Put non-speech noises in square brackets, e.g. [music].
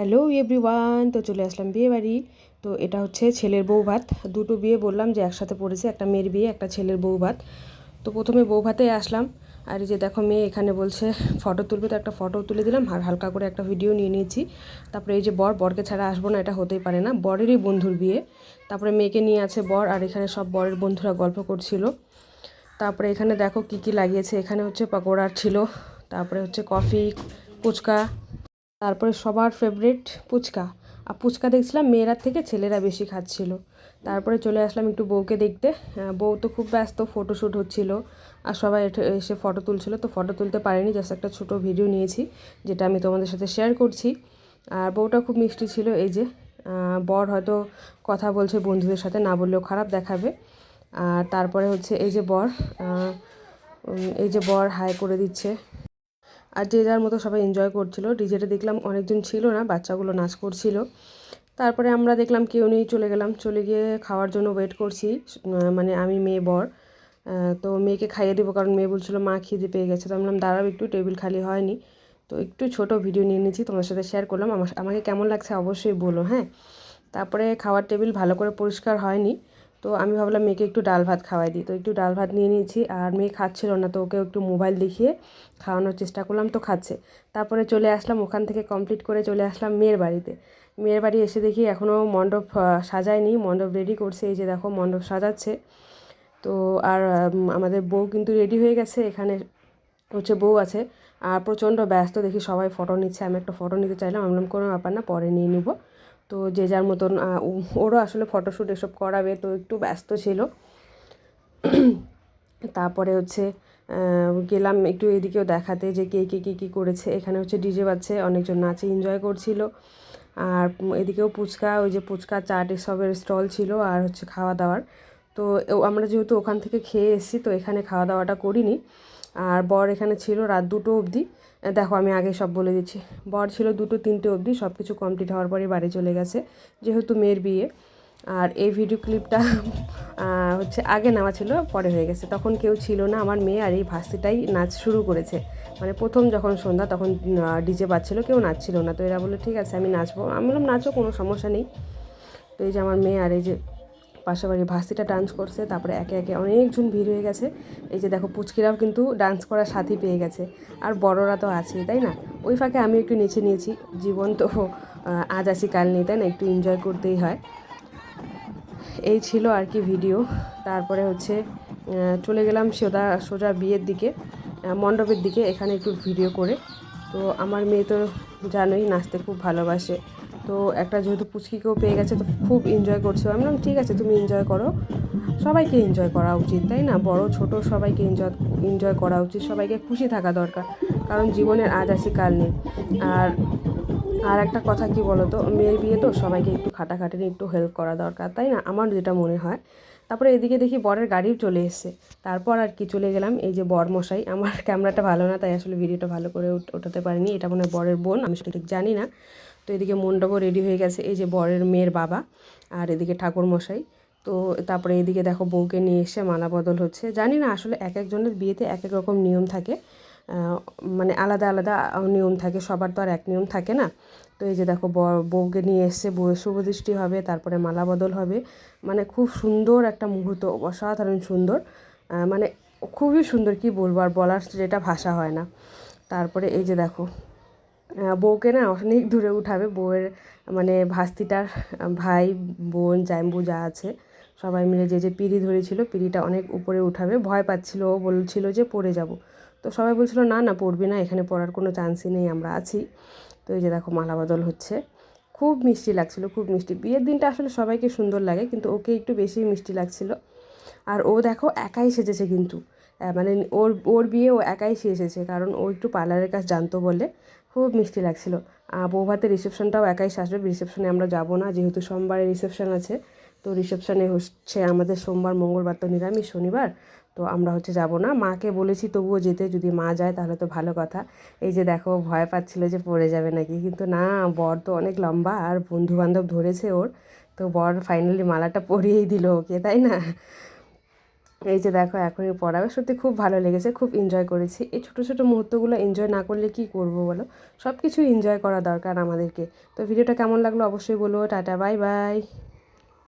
Hello everyone, তো চলে আসলাম বিয়ে বাড়ি। তো এটা হচ্ছে ছেলের বউ ভাত। দুটো বিয়ে বললাম যে একসাথে পড়েছে, একটা মেয়ের বিয়ে, একটা ছেলের বউ ভাত। তো প্রথমে বউ ভাতে আসলাম। আর এই যে দেখো মেয়ে এখানে বলছে, ফটো তুলবে। তো একটা ফটো তুলে দিলাম আর হালকা করে একটা ভিডিও নিয়ে নিয়েছি। তারপরে এই যে বর, বরকে ছাড়া আসব না, এটা হতেই পারে না। বরেরই বন্ধুর বিয়ে। তারপরে মেয়েকে নিয়ে আছে বর আর এখানে সব বরের বন্ধুরা গল্প করছিল। তারপরে এখানে দেখো কি কি লাগিয়েছে। এখানে হচ্ছে পকোড়া ছিল। তারপরে হচ্ছে কফি, ফুচকা তারপরে সবার ফেভারিট ফুচকা আর ফুচকা দেখছিলাম মেয়েরা থেকে ছেলেরা বেশি খাচ্ছিল। তারপরে চলে আসলাম একটু বউকে দেখতে। বউ তো খুব ব্যস্ত ফটোশ্যুট হচ্ছিল। আর সবাই এসে ফটো তুলছিল। তো ফটো তুলতে পারিনি জাস্ট একটা ছোট ভিডিও নিয়েছি, যেটা আমি তোমাদের সাথে শেয়ার করছি। আর বউটা খুব মিষ্টি ছিল, এই যে বর হয়তো কথা বলছে বন্ধুদের সাথে, না বললেও খারাপ দেখাবে। আর তারপরে হচ্ছে এই যে বর এই যে বর হাই করে দিচ্ছে। আর যে যার মতো সবাই এনজয় করছিল। ডিজেটা দেখলাম অনেকজন ছিল না, বাচ্চাগুলো নাচ করছিল। তারপরে আমরা দেখলাম কেউ নেই, চলে গেলাম। চলে গিয়ে খাওয়ার জন্য ওয়েট করছি। মানে আমি, মেয়ে, বর। তো মেয়েকে খাইয়ে দেবো কারণ মেয়ে বলছিল, মা, খিদে পেয়ে গেছে। তো আমি বললাম, দাঁড়াও একটু টেবিল খালি হয়নি। তো একটু ছোট ভিডিও নিয়ে নিয়েছি তোমার সাথে শেয়ার করলাম। আমার, আমাকে কেমন লাগছে অবশ্যই বলো হ্যাঁ? তারপরে খাওয়ার টেবিল ভালো করে পরিষ্কার হয়নি। তো আমি ভাবলাম মেয়েকে একটু ডাল ভাত খাওয়াই দিই। তো একটু ডাল ভাত নিয়ে নিয়েছি আর মেয়ে খাচ্ছিল না, তো ওকে একটু মোবাইল দেখিয়ে খাওয়ানোর চেষ্টা করলাম, তো খাচ্ছে। তারপরে চলে আসলাম, ওখান থেকে কমপ্লিট করে চলে আসলাম মেয়ের বাড়িতে। মেয়ের বাড়ি এসে দেখি এখনও মণ্ডপ সাজায়নি, মণ্ডপ রেডি করছে, এই যে দেখো মণ্ডপ সাজাচ্ছে। তো আর আমাদের বউ কিন্তু রেডি হয়ে গেছে, এখানে হচ্ছে বউ আছে। আর প্রচণ্ড ব্যস্ত, দেখি সবাই ফটো নিচ্ছে, আমি একটা ফটো নিতে চাইলাম, আমি কোনো ব্যাপার না, পরে নিয়ে নিব। তো যে যার মতন ওরও আসলে ফটোশ্যুট এসব করাবে, তো একটু ব্যস্ত ছিল। [clears throat] তারপরে হচ্ছে গেলাম একটু এদিকেও দেখাতে যে কে কে, কী কী করেছে। এখানে হচ্ছে ডিজে বাজছে, অনেকজন নাচে এনজয় করছিল। আর এদিকেও ফুচকা ওই যে ফুচকা চাট এসবের স্টল ছিল আর হচ্ছে খাওয়া দাওয়ার। তো আমরা যেহেতু ওখান থেকে খেয়ে এসেছি, তো এখানে খাওয়া দাওয়াটা করিনি। আর বর এখানে ছিল রাত দুটো অবধি। দেখো আমি আগে সব বলে দিচ্ছি। বর ছিল দুটো তিনটে অবধি সব কিছু কমপ্লিট হওয়ার পরে বাড়ি চলে গেছে, যেহেতু মেয়ের বিয়ে। আর এই ভিডিও ক্লিপটা [laughs] হচ্ছে আগে নেওয়া ছিল, পরে হয়ে গেছে। তখন কেউ ছিল না আমার মেয়ে আর এই ভাস্তিটাই নাচ শুরু করেছে। মানে প্রথম যখন সন্ধ্যা তখন ডিজে বাজছিল, কেউ নাচছিল না। তো এরা বলল, ঠিক আছে, আমি নাচবো। আমি বললাম, নাচো, কোনো সমস্যা নেই। তো এই যে আমার মেয়ে আর এই যে পাশে বাড়ি ভাস্তিটা ডান্স করছে, তারপরে একে একে অনেকজন ভিড় হয়ে গেছে। এই যে দেখো, পুচকিরাও কিন্তু ডান্স করার সাথী পেয়ে গেছে। আর বড়রা তো আছেই, তাই না? ওই ফাঁকে আমি একটু নেচে নিয়েছি। জীবন তো আজ আছি, কাল নেই, তাই না? একটু এনজয় করতেই হয়। এই ছিল আর কি ভিডিও তারপরে হচ্ছে চলে গেলাম সোজা সোজা বিয়ের দিকে মণ্ডপের দিকে, এখানে একটু ভিডিও করে। তো আমার মেয়ে তো জানোই, নাচতে খুব ভালোবাসে। তো একটা যেহেতু পুচকিকেও পেয়ে গেছে, তো খুব এনজয় করছে। আমি ঠিক আছে, তুমি এনজয় করো। সবাইকে এনজয় করা উচিত, তাই না? বড়, ছোট সবাইকে এনজয় এনজয় করা উচিত, সবাইকে খুশি থাকা দরকার, কারণ জীবনের আজ আসি কাল নেই। আর আর একটা কথা কি তো মেয়ের বিয়ে তো সবাইকে একটু খাটাখাটি একটু হেল্প করা দরকার, তাই না? আমার যেটা মনে হয় তারপরে এদিকে দেখি বরের গাড়িও চলে এসছে। তারপর আর কি চলে গেলাম। এই যে বর মশাই আমার ক্যামেরাটা ভালো না, তাই আসলে ভিডিওটা ভালো করে ওঠাতে পারিনি। এটা মনে হয় বরের বোন, আমি সেটা ঠিক জানি না। তো এদিকে মণ্ডপও রেডি হয়ে গেছে, এই যে বরের মেয়ের বাবা আর এদিকে ঠাকুর মশাই তো তারপরে এদিকে দেখো বউকে নিয়ে এসে মালা বদল হচ্ছে। জানি না আসলে এক একজনের বিয়েতে এক এক রকম নিয়ম থাকে। মানে আলাদা আলাদা নিয়ম থাকে, সবার তো আর এক নিয়ম থাকে না। তো এই যে দেখো বউকে নিয়ে এসছে বউয়ের শুভদৃষ্টি হবে, তারপরে মালা বদল হবে। মানে খুব সুন্দর একটা মুহূর্ত, অসাধারণ সুন্দর। মানে খুবই সুন্দর, কি বলব, আর বলার যেটা ভাষা হয় না। তারপরে এই যে দেখো বউকে না অনেক দূরে উঠাবে, বউয়ের মানে ভাস্তিটার ভাই, বোন জাইম্বু যা আছে, সবাই মিলে যে যে পিড়ি ধরেছিল, পিড়িটা অনেক উপরে উঠাবে। ভয় পাচ্ছিল, ও বলছিল যে পড়ে যাব। তো সবাই বলছিল, না না, পড়বি না, এখানে পড়ার কোনো চান্সই নেই, আমরা আছি। তো এই যে দেখো, মালা বদল হচ্ছে। খুব মিষ্টি লাগছিল, খুব মিষ্টি। বিয়ের দিনটা আসলে সবাইকে সুন্দর লাগে, কিন্তু ওকে একটু বেশি মিষ্টি লাগছিল। আর ও দেখো, একাই সেজেছে কিন্তু। মানে ওর ওর বিয়ে ও একাই সেজেছে, কারণ ও একটু পার্লারের কাজ জানতো বলে খুব মিষ্টি লাগছিল। বৌভাতের রিসেপশনটাও একাই সাজবে, রিসেপশনে আমরা যাব না, যেহেতু সোমবারে রিসেপশন আছে। তো রিসেপশনে হচ্ছে আমাদের সোমবার, মঙ্গলবার তো নিরামিষ, শনিবার। তো আমরা হচ্ছে যাব না। মাকে বলেছি, তবুও যেতে, যদি মা যায় তাহলে তো ভালো কথা। এই যে দেখো ভয় পাচ্ছিল যে পড়ে যাবে নাকি। কিন্তু না, বর তো অনেক লম্বা আর বন্ধু বান্ধব ধরেছে ওর। তো বর ফাইনালি মালাটা পরিয়েই দিল ওকে, তাই না? এই যে দেখো, এখনই পড়াবে। সত্যি খুব ভালো লেগেছে, খুব এনজয় করেছি। এই ছোটো ছোটো মুহূর্তগুলো এনজয় না করলে কি করব বলো? সব কিছু এনজয় করা দরকার আমাদেরকে। তো ভিডিওটা কেমন লাগল অবশ্যই বলব টাটা বাই বাই